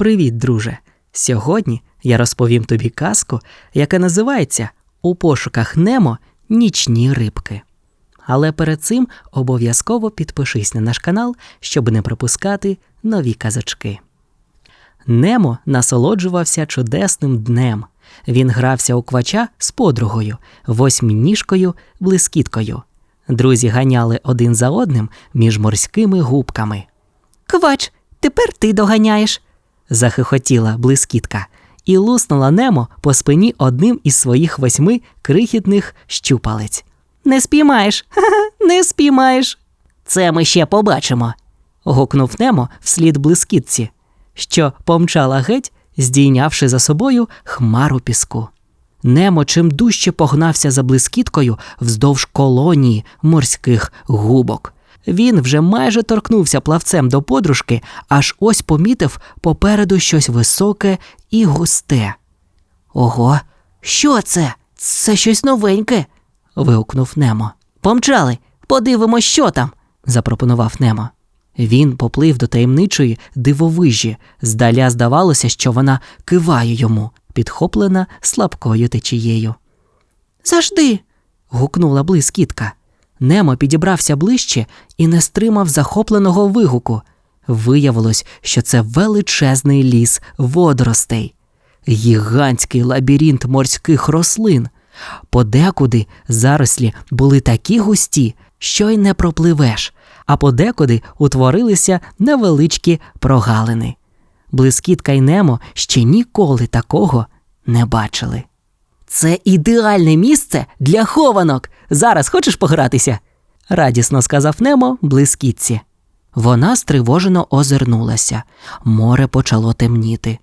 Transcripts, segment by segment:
Привіт, друже! Сьогодні я розповім тобі казку, яка називається У пошуках Немо нічні рибки. Але перед цим обов'язково підпишись на наш канал, щоб не пропускати нові казочки. Немо насолоджувався чудесним днем. Він грався у квача з подругою, восьминіжкою, блискіткою. Друзі ганяли один за одним між морськими губками. Квач, тепер ти доганяєш. Захихотіла блискітка і луснула Немо по спині одним із своїх восьми крихітних щупалець. Не спіймаєш, не спіймаєш. Це ми ще побачимо. гукнув Немо вслід блискітці, що помчала геть, здійнявши за собою хмару піску. Немо чим дужче погнався за блискіткою вздовж колонії морських губок. Він вже майже торкнувся плавцем до подружки, аж ось помітив попереду щось високе і густе. Ого, що це? Це щось новеньке. вигукнув Немо. Помчали, подивимось, що там, запропонував Немо. Він поплив до таємничої дивовижі. Здаля здавалося, що вона киває йому, підхоплена слабкою течією. Завжди. гукнула блискітка. Немо підібрався ближче і не стримав захопленого вигуку. Виявилось, що це величезний ліс водоростей, гігантський лабіринт морських рослин. Подекуди зарослі були такі густі, що й не пропливеш, а подекуди утворилися невеличкі прогалини. Блискітка й Немо ще ніколи такого не бачили. Це ідеальне місце для хованок. Зараз хочеш погратися? радісно сказав Немо блискітці. Вона стривожено озирнулася. Море почало темніти.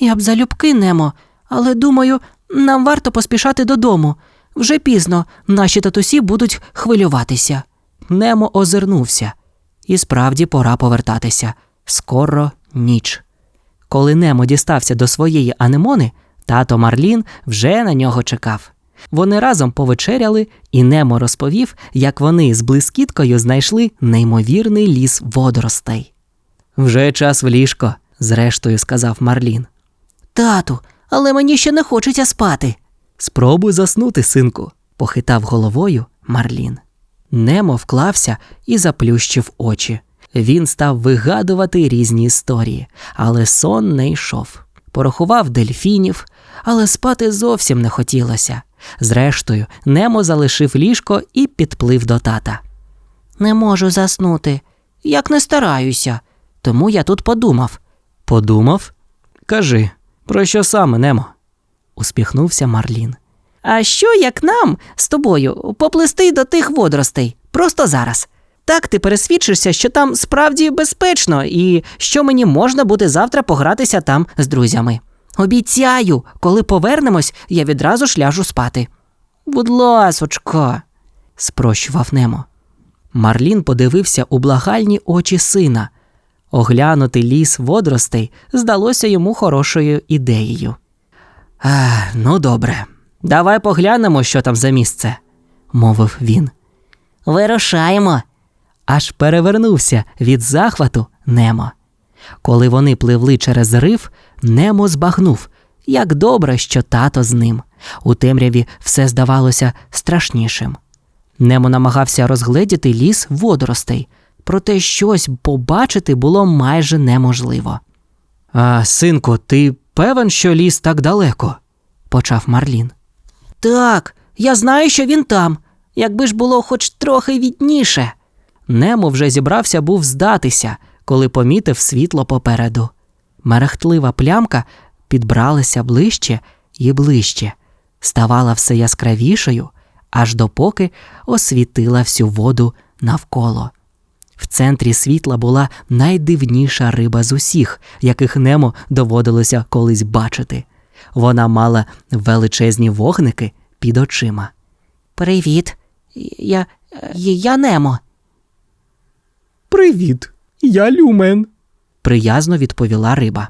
Я б залюбки, Немо, але думаю, нам варто поспішати додому. Вже пізно наші татусі будуть хвилюватися. Немо озирнувся. І справді пора повертатися. Скоро ніч. Коли Немо дістався до своєї анемони, тато Марлін вже на нього чекав. Вони разом повечеряли, і Немо розповів, як вони з блискіткою знайшли неймовірний ліс водоростей. Вже час в ліжко, зрештою сказав Марлін. Тату, але мені ще не хочеться спати. Спробуй заснути, синку, похитав головою Марлін. Немо вклався і заплющив очі. Він став вигадувати різні історії, але сон не йшов. Порахував дельфінів, але спати зовсім не хотілося. Зрештою, Немо залишив ліжко і підплив до тата. Не можу заснути, як не стараюся, тому я тут подумав. Подумав? Кажи, про що саме, Немо? усміхнувся Марлін. А що як нам з тобою поплисти до тих водоростей просто зараз? Так ти пересвідчишся, що там справді безпечно, і що мені можна буде завтра погратися там з друзями. Обіцяю, коли повернемось, я відразу ж ляжу спати. Будь ласочка, спрощував Немо. Марлін подивився у благальні очі сина. Оглянути ліс водоростей здалося йому хорошою ідеєю. А, ну добре, давай поглянемо, що там за місце, мовив він. Вирушаємо. Аж перевернувся від захвату Немо. Коли вони пливли через риф, Немо збагнув, як добре, що тато з ним. У темряві все здавалося страшнішим. Немо намагався розгледіти ліс водоростей, проте щось побачити було майже неможливо. А, синку, ти певен, що ліс так далеко? почав Марлін. Так, я знаю, що він там, якби ж було хоч трохи відніше. Немо вже зібрався був здатися, коли помітив світло попереду. Мерехтлива плямка підбралася ближче і ближче, ставала все яскравішою, аж допоки освітила всю воду навколо. В центрі світла була найдивніша риба з усіх, яких Немо доводилося колись бачити. Вона мала величезні вогники під очима. Привіт, я, я Немо. Привіт, я Люмен. приязно відповіла риба.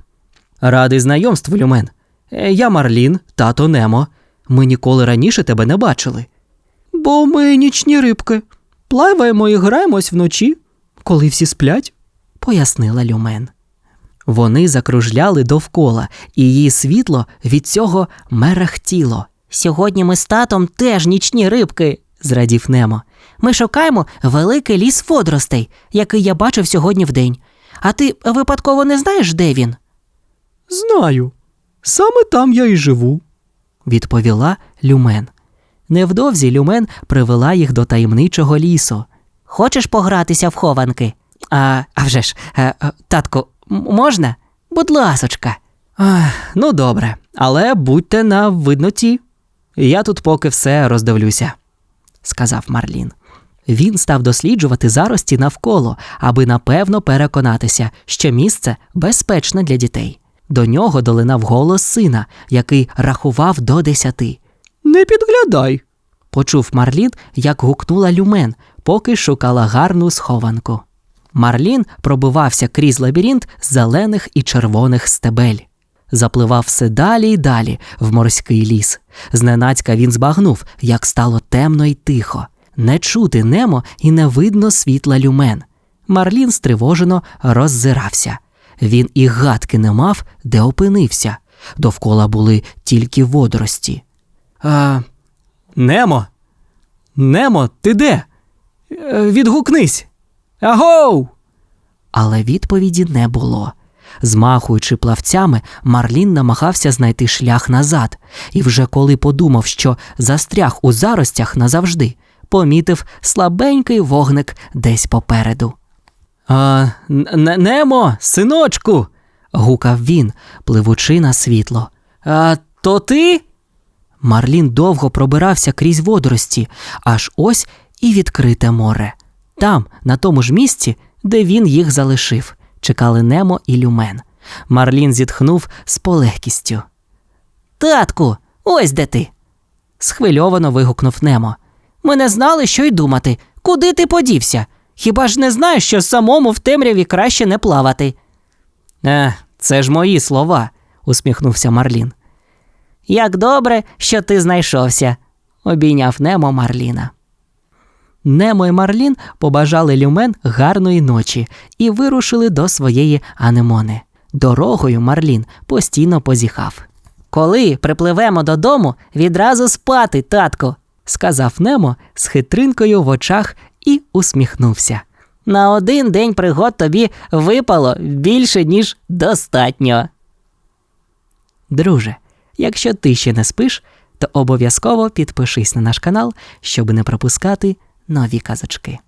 Радий знайомству, Люмен. Е, Я Марлін, тато Немо. Ми ніколи раніше тебе не бачили. Бо ми нічні рибки. Плаваємо і граємось вночі, коли всі сплять, пояснила Люмен. Вони закружляли довкола, і її світло від цього мерехтіло. Сьогодні ми з татом теж нічні рибки, зрадів Немо. Ми шукаємо великий ліс водоростей, який я бачив сьогодні вдень. А ти випадково не знаєш, де він? Знаю. Саме там я і живу. відповіла Люмен. Невдовзі Люмен привела їх до таємничого лісу. Хочеш погратися в хованки? А, а вже ж, е, е, татку, можна? Будь ласочка. Ах, ну добре, але будьте на видноті. Я тут поки все роздивлюся, сказав Марлін. Він став досліджувати зарості навколо, аби напевно переконатися, що місце безпечне для дітей. До нього долинав голос сина, який рахував до десяти. Не підглядай. Почув Марлін, як гукнула люмен, поки шукала гарну схованку. Марлін пробивався крізь лабіринт зелених і червоних стебель. Запливав все далі й далі в морський ліс. Зненацька він збагнув, як стало темно й тихо. Не чути немо і не видно світла люмен. Марлін стривожено роззирався. Він і гадки не мав, де опинився. Довкола були тільки водорості. А, Немо. Немо, ти де? Е, Відгукнись. Агоу. Але відповіді не було. Змахуючи плавцями, Марлін намагався знайти шлях назад, і вже коли подумав, що застряг у заростях назавжди, помітив слабенький вогник десь попереду. А, Немо, синочку. гукав він, пливучи на світло. А то ти? Марлін довго пробирався крізь водорості, аж ось і відкрите море. Там, на тому ж місці, де він їх залишив, чекали Немо і Люмен. Марлін зітхнув з полегкістю. Татку, ось де ти. схвильовано вигукнув Немо. Ми не знали, що й думати. Куди ти подівся? Хіба ж не знаєш, що самому в темряві краще не плавати? Е, це ж мої слова, усміхнувся Марлін. Як добре, що ти знайшовся, обійняв Немо Марліна. Немо і Марлін побажали Люмен гарної ночі і вирушили до своєї анемони. Дорогою Марлін постійно позіхав. Коли припливемо додому, відразу спати, татко, сказав Немо з хитринкою в очах і усміхнувся. На один день пригод тобі випало більше, ніж достатньо. Друже, якщо ти ще не спиш, то обов'язково підпишись на наш канал, щоб не пропускати нові казочки.